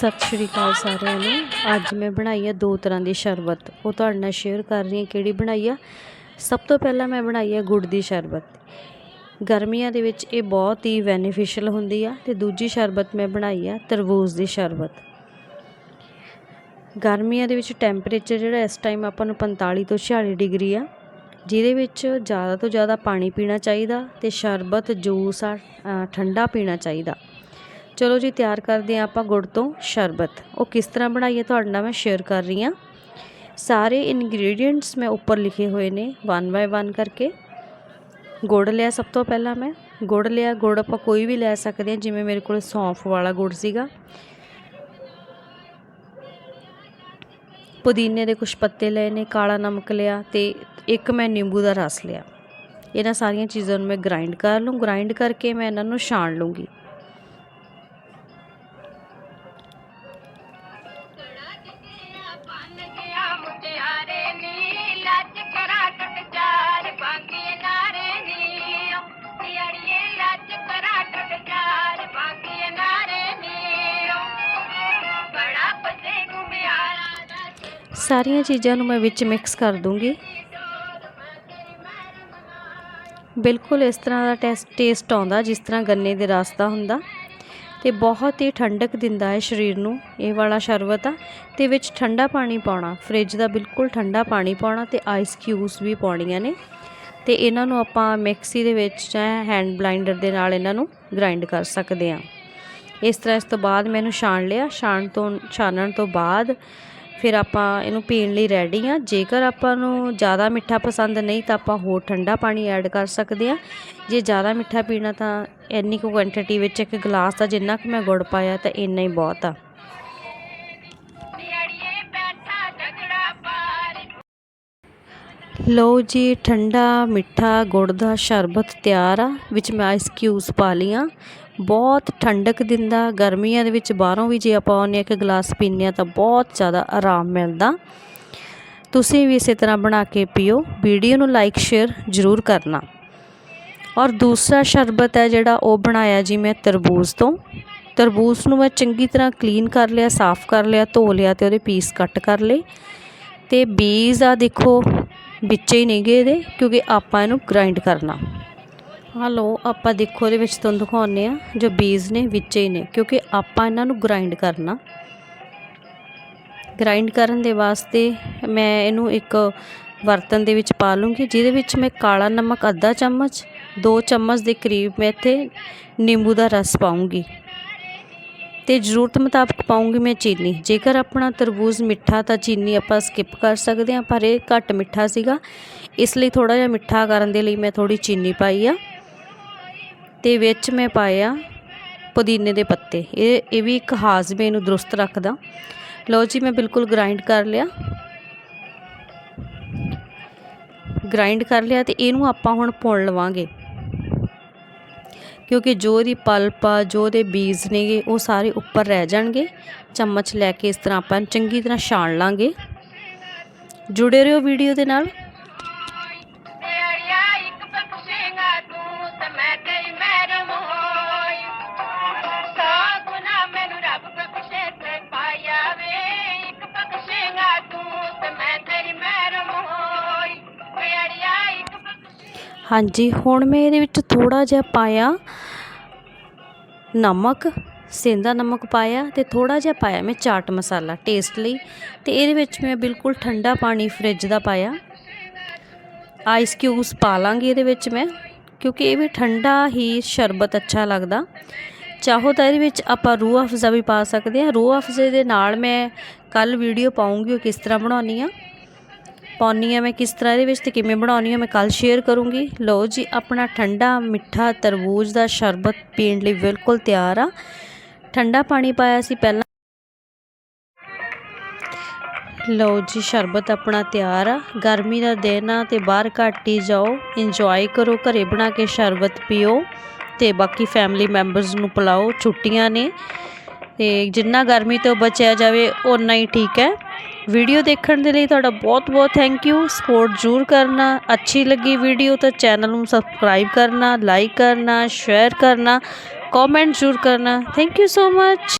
ਸਤਿ ਸ਼੍ਰੀ ਅਕਾਲ ਸਾਰਿਆਂ ਨੂੰ। ਅੱਜ ਮੈਂ ਬਣਾਈ ਆ ਦੋ ਤਰ੍ਹਾਂ ਦੀ ਸ਼ਰਬਤ। ਉਹ ਤੁਹਾਡੇ ਨਾਲ ਸ਼ੇਅਰ ਕਰ ਰਹੀ ਹਾਂ ਕਿਹੜੀ ਬਣਾਈ ਆ। ਸਭ ਤੋਂ ਪਹਿਲਾਂ ਮੈਂ ਬਣਾਈ ਆ ਗੁੜ ਦੀ ਸ਼ਰਬਤ। ਗਰਮੀਆਂ ਦੇ ਵਿੱਚ ਇਹ ਬਹੁਤ ਹੀ ਬੈਨੀਫੀਸ਼ੀਅਲ ਹੁੰਦੀ ਆ ਤੇ ਦੂਜੀ ਸ਼ਰਬਤ ਮੈਂ ਬਣਾਈ ਆ ਤਰਬੂਜ਼ ਦੀ ਸ਼ਰਬਤ। ਗਰਮੀਆਂ ਦੇ ਵਿੱਚ ਟੈਂਪਰੇਚਰ ਜਿਹੜਾ ਇਸ ਟਾਈਮ ਆਪਾਂ ਨੂੰ 45 ਤੋਂ 46 ਡਿਗਰੀ ਆ, ਜਿਹਦੇ ਵਿੱਚ ਜ਼ਿਆਦਾ ਤੋਂ ਜ਼ਿਆਦਾ ਪਾਣੀ ਪੀਣਾ ਚਾਹੀਦਾ ਤੇ ਸ਼ਰਬਤ, ਜੂਸ ਆ ਠੰਡਾ ਪੀਣਾ ਚਾਹੀਦਾ। ਚਲੋ ਜੀ, ਤਿਆਰ ਕਰਦੇ ਹਾਂ ਆਪਾਂ ਗੁੜ ਤੋਂ ਸ਼ਰਬਤ। ਉਹ ਕਿਸ ਤਰ੍ਹਾਂ ਬਣਾਈਏ ਤੁਹਾਡੇ ਨਾਲ ਮੈਂ ਸ਼ੇਅਰ ਕਰ ਰਹੀ ਹਾਂ। ਸਾਰੇ ਇਨਗਰੀਡੀਅੰਟਸ ਮੈਂ ਉੱਪਰ ਲਿਖੇ ਹੋਏ ਨੇ ਵਨ ਬਾਏ ਵਨ ਕਰਕੇ। ਗੁੜ ਲਿਆ ਸਭ ਤੋਂ ਪਹਿਲਾਂ ਮੈਂ। ਗੁੜ ਲਿਆ, ਗੁੜ ਆਪਾਂ ਕੋਈ ਵੀ ਲੈ ਸਕਦੇ ਹਾਂ, ਜਿਵੇਂ ਮੇਰੇ ਕੋਲ ਸੌਂਫ ਵਾਲਾ ਗੁੜ ਸੀਗਾ। ਪੁਦੀਨੇ ਦੇ ਕੁਝ ਪੱਤੇ ਲਏ ਨੇ, ਕਾਲਾ ਨਮਕ ਲਿਆ ਤੇ ਇੱਕ ਮੈਂ ਨਿੰਬੂ ਦਾ ਰਸ ਲਿਆ। ਇਹਨਾਂ ਸਾਰੀਆਂ ਚੀਜ਼ਾਂ ਨੂੰ ਮੈਂ ਗ੍ਰਾਈਂਡ ਕਰ ਲੂੰ। ਗ੍ਰਾਈਂਡ ਕਰਕੇ ਮੈਂ ਇਹਨਾਂ ਨੂੰ ਛਾਣ ਲੂੰਗੀ। ਸਾਰੀਆਂ ਚੀਜ਼ਾਂ ਨੂੰ ਮੈਂ ਵਿੱਚ ਮਿਕਸ ਕਰ ਦੂੰਗੀ। ਬਿਲਕੁਲ ਇਸ ਤਰ੍ਹਾਂ ਦਾ ਟੇਸਟ ਆਉਂਦਾ, ਜਿਸ ਤਰ੍ਹਾਂ ਗੰਨੇ ਦੇ ਰਸ ਦਾ ਹੁੰਦਾ। ਤੇ ਬਹੁਤ ਹੀ ਠੰਡਕ ਦਿੰਦਾ ਹੈ ਸਰੀਰ ਨੂੰ, ਇਹ ਵਾਲਾ ਸ਼ਰਬਤ ਆ। ਤੇ ਵਿੱਚ ਠੰਡਾ ਪਾਣੀ ਪਾਉਣਾ ਫ੍ਰਿਜ ਦਾ ਬਿਲਕੁਲ ਠੰਡਾ ਪਾਣੀ ਪਾਉਣਾ ਤੇ ਆਈਸ ਕਿਊਬਸ ਵੀ ਪਾਉਣੀਆਂ ਨੇ। ਤੇ ਇਹਨਾਂ ਨੂੰ ਆਪਾਂ ਮਿਕਸੀ ਦੇ ਵਿੱਚ ਜਾਂ ਹੈਂਡ ਬਲਾਈਂਡਰ ਦੇ ਨਾਲ ਇਹਨਾਂ ਨੂੰ ਗ੍ਰਾਈਂਡ ਕਰ ਸਕਦੇ ਹਾਂ। ਇਸ ਤਰ੍ਹਾਂ ਇਸ ਤੋਂ ਬਾਅਦ ਮੈਨੂੰ ਛਾਣ ਲਿਆ, ਛਾਣ ਤੋਂ, ਛਾਣਨ ਤੋਂ ਬਾਅਦ ਫਿਰ ਆਪਾਂ ਇਹਨੂੰ ਪੀਣ ਲਈ ਰੈਡੀ ਆ ਜੇਕਰ ਆਪਾਂ ਨੂੰ ਜ਼ਿਆਦਾ ਮਿੱਠਾ ਪਸੰਦ ਨਹੀਂ ਤਾਂ ਆਪਾਂ ਹੋਰ ਠੰਡਾ ਪਾਣੀ ਐਡ ਕਰ ਸਕਦੇ ਆ ਜੇ ਜ਼ਿਆਦਾ ਮਿੱਠਾ ਪੀਣਾ ਤਾਂ ਇੰਨੀ ਕੁ ਕੁਆਂਟੀਟੀ ਵਿੱਚ ਇੱਕ ਗਲਾਸ ਦਾ ਜਿੰਨਾ ਕੁ ਮੈਂ ਗੁੜ ਪਾਇਆ ਤਾਂ ਇੰਨਾ ਹੀ ਬਹੁਤ ਆ। ਲਓ ਜੀ, ਠੰਡਾ ਮਿੱਠਾ ਗੁੜ ਦਾ ਸ਼ਰਬਤ ਤਿਆਰ ਆ। ਵਿੱਚ ਮੈਂ ਆਈਸ ਕਿਊਬਸ ਪਾ ਲੀਆਂ ਬਹੁਤ ਠੰਡਕ ਦਿੰਦਾ, ਗਰਮੀਆਂ ਦੇ ਵਿੱਚ ਬਾਹਰੋਂ ਵੀ ਜੇ ਆਪਾਂ ਉਹਨੇ ਇੱਕ ਗਲਾਸ ਪੀਂਦੇ ਹਾਂ ਤਾਂ ਬਹੁਤ ਜ਼ਿਆਦਾ ਆਰਾਮ ਮਿਲਦਾ। ਤੁਸੀਂ ਵੀ ਇਸੇ ਤਰ੍ਹਾਂ ਬਣਾ ਕੇ ਪੀਓ, ਵੀਡੀਓ ਨੂੰ ਲਾਈਕ ਸ਼ੇਅਰ ਜ਼ਰੂਰ ਕਰਨਾ। ਔਰ ਦੂਸਰਾ ਸ਼ਰਬਤ ਹੈ ਜਿਹੜਾ ਉਹ ਬਣਾਇਆ ਜੀ ਮੈਂ ਤਰਬੂਜ਼ ਤੋਂ। ਤਰਬੂਜ਼ ਨੂੰ ਮੈਂ ਚੰਗੀ ਤਰ੍ਹਾਂ ਕਲੀਨ ਕਰ ਲਿਆ, ਸਾਫ਼ ਕਰ ਲਿਆ, ਧੋ ਲਿਆ ਤੇ ਉਹਦੇ ਪੀਸ ਕੱਟ ਕਰ ਲਏ। ਤੇ ਬੀਜ ਆ ਦੇਖੋ, ਵਿੱਚੇ ਹੀ ਨਹੀਂ ਗਏ ਇਹਦੇ, ਕਿਉਂਕਿ ਆਪਾਂ ਇਹਨੂੰ ਗ੍ਰਾਈਂਡ ਕਰਨਾ। ਆ ਲਓ ਆਪਾਂ ਦੇਖੋ ਇਹਦੇ ਵਿੱਚ ਤੁਹਾਨੂੰ ਦਿਖਾਉਂਦੇ ਆ ਜੋ ਬੀਜ ਨੇ, ਵਿੱਚ ਹੀ ਨੇ, ਕਿਉਂਕਿ ਆਪਾਂ ਇਹਨਾਂ ਨੂੰ ਗ੍ਰਾਈਂਡ ਕਰਨਾ। ਗ੍ਰਾਈਂਡ ਕਰਨ ਦੇ ਵਾਸਤੇ ਮੈਂ ਇਹਨੂੰ ਇੱਕ ਬਰਤਨ ਦੇ ਵਿੱਚ ਪਾ ਲੂੰਗੀ, ਜਿਹਦੇ ਵਿੱਚ ਮੈਂ ਕਾਲਾ ਨਮਕ, ਅੱਧਾ ਚਮਚ 2 ਚਮਚ ਦੇ ਕਰੀਬ ਮੈਂ ਇੱਥੇ ਨਿੰਬੂ ਦਾ ਰਸ ਪਾਉਂਗੀ। ਤੇ ਜ਼ਰੂਰਤ ਮੁਤਾਬਕ ਪਾਉਂਗੀ ਮੈਂ ਚੀਨੀ। ਜੇਕਰ ਆਪਣਾ ਤਰਬੂਜ਼ ਮਿੱਠਾ, ਤਾਂ ਚੀਨੀ ਆਪਾਂ ਸਕਿਪ ਕਰ ਸਕਦੇ ਹਾਂ, ਪਰ ਇਹ ਘੱਟ ਮਿੱਠਾ ਸੀਗਾ। ਇਸ ਲਈ ਥੋੜਾ ਜਿਹਾ ਮਿੱਠਾ ਕਰਨ ਦੇ ਲਈ ਮੈਂ ਥੋੜੀ ਚੀਨੀ ਪਾਈ ਆ। ਅਤੇ ਵਿੱਚ ਮੈਂ ਪਾਇਆ ਪੁਦੀਨੇ ਦੇ ਪੱਤੇ। ਇਹ ਇਹ ਵੀ ਇੱਕ ਹਾਜ਼ਮੇ ਨੂੰ ਦਰੁਸਤ ਰੱਖਦਾ। ਲਓ ਜੀ, ਮੈਂ ਬਿਲਕੁਲ ਗ੍ਰਾਈਂਡ ਕਰ ਲਿਆ। ਗ੍ਰਾਈਂਡ ਕਰ ਲਿਆ ਤੇ ਇਹਨੂੰ ਆਪਾਂ ਹੁਣ ਭੁੰਨ ਲਵਾਂਗੇ। ਕਿਉਂਕਿ ਜੋ ਇਹਦੀ ਪਲਪ ਆ, ਜੋ ਉਹਦੇ ਬੀਜ ਨੇਗੇ, ਉਹ ਸਾਰੇ ਉੱਪਰ ਰਹਿ ਜਾਣਗੇ। ਚਮਚ ਲੈ ਕੇ ਇਸ ਤਰ੍ਹਾਂ ਆਪਾਂ ਚੰਗੀ ਤਰ੍ਹਾਂ ਛਾਣ ਲਾਂਗੇ। ਜੁੜੇ ਰਹੋ ਵੀਡੀਓ ਦੇ ਨਾਲ। ਹਾਂਜੀ, ਹੁਣ ਮੈਂ ਇਹਦੇ ਵਿੱਚ ਥੋੜ੍ਹਾ ਜਿਹਾ ਪਾਇਆ ਨਮਕ ਸੇਂਦਾ ਨਮਕ ਪਾਇਆ ਅਤੇ ਥੋੜ੍ਹਾ ਜਿਹਾ ਪਾਇਆ ਮੈਂ ਚਾਟ ਮਸਾਲਾ ਟੇਸਟ ਲਈ ਅਤੇ ਇਹਦੇ ਵਿੱਚ ਮੈਂ ਬਿਲਕੁਲ ਠੰਡਾ ਪਾਣੀ ਫ੍ਰਿਜ ਦਾ ਪਾਇਆ। ਆਈਸ ਕਿਊਬਸ ਪਾ ਲਾਂਗੀ ਇਹਦੇ ਵਿੱਚ ਮੈਂ, ਕਿਉਂਕਿ ਇਹ ਵੀ ਠੰਡਾ ਹੀ ਸ਼ਰਬਤ ਅੱਛਾ ਲੱਗਦਾ। ਚਾਹੋ ਤਾਂ ਇਹਦੇ ਵਿੱਚ ਆਪਾਂ ਰੂਹ ਅਫਜ਼ਾ ਵੀ ਪਾ ਸਕਦੇ ਹਾਂ। ਰੂਹ ਅਫਜ਼ੇ ਦੇ ਨਾਲ ਮੈਂ ਕੱਲ ਵੀਡੀਓ ਪਾਉਂਗੀ ਉਹ ਕਿਸ ਤਰ੍ਹਾਂ ਬਣਾਉਣੀ ਆ। ਪਾਉਣੀ ਆ ਮੈਂ ਕਿਸ ਤਰ੍ਹਾਂ ਇਹਦੇ ਵਿੱਚ ਤੇ ਕਿਵੇਂ ਬਣਾਉਣੀ ਆ ਮੈਂ ਕੱਲ ਸ਼ੇਅਰ ਕਰੂੰਗੀ। ਲਓ ਜੀ, ਆਪਣਾ ਠੰਡਾ ਮਿੱਠਾ ਤਰਬੂਜ ਦਾ ਸ਼ਰਬਤ ਪੀਣ ਲਈ ਬਿਲਕੁਲ ਤਿਆਰ ਆ। ਠੰਡਾ ਪਾਣੀ ਪਾਇਆ ਸੀ ਪਹਿਲਾਂ। ਲਓ ਜੀ, ਸ਼ਰਬਤ ਆਪਣਾ ਤਿਆਰ ਆ। ਗਰਮੀ ਦਾ ਦਿਨ ਆ ਤੇ ਬਾਹਰ ਘੱਟ ਹੀ ਜਾਓ। ਇੰਜੋਏ ਕਰੋ, ਘਰੇ ਬਣਾ ਕੇ ਸ਼ਰਬਤ ਪੀਓ ਤੇ ਬਾਕੀ ਫੈਮਿਲੀ ਮੈਂਬਰਸ ਨੂੰ ਪਿਲਾਓ। ਛੁੱਟੀਆਂ ਨੇ ਤੇ ਜਿੰਨਾ ਗਰਮੀ ਤੋਂ ਬਚਿਆ ਜਾਵੇ, ਓਨਾ ਹੀ ਠੀਕ ਹੈ। ਵੀਡੀਓ ਦੇਖਣ ਦੇ ਲਈ ਤੁਹਾਡਾ ਬਹੁਤ ਬਹੁਤ ਥੈਂਕ ਯੂ ਸਪੋਰਟ ਜ਼ਰੂਰ ਕਰਨਾ। ਅੱਛੀ ਲੱਗੀ ਵੀਡੀਓ ਤਾਂ ਚੈਨਲ ਨੂੰ ਸਬਸਕ੍ਰਾਈਬ ਕਰਨਾ ਲਾਈਕ ਕਰਨਾ ਸ਼ੇਅਰ ਕਰਨਾ ਕਮੈਂਟ ਜ਼ਰੂਰ ਕਰਨਾ। Thank you so much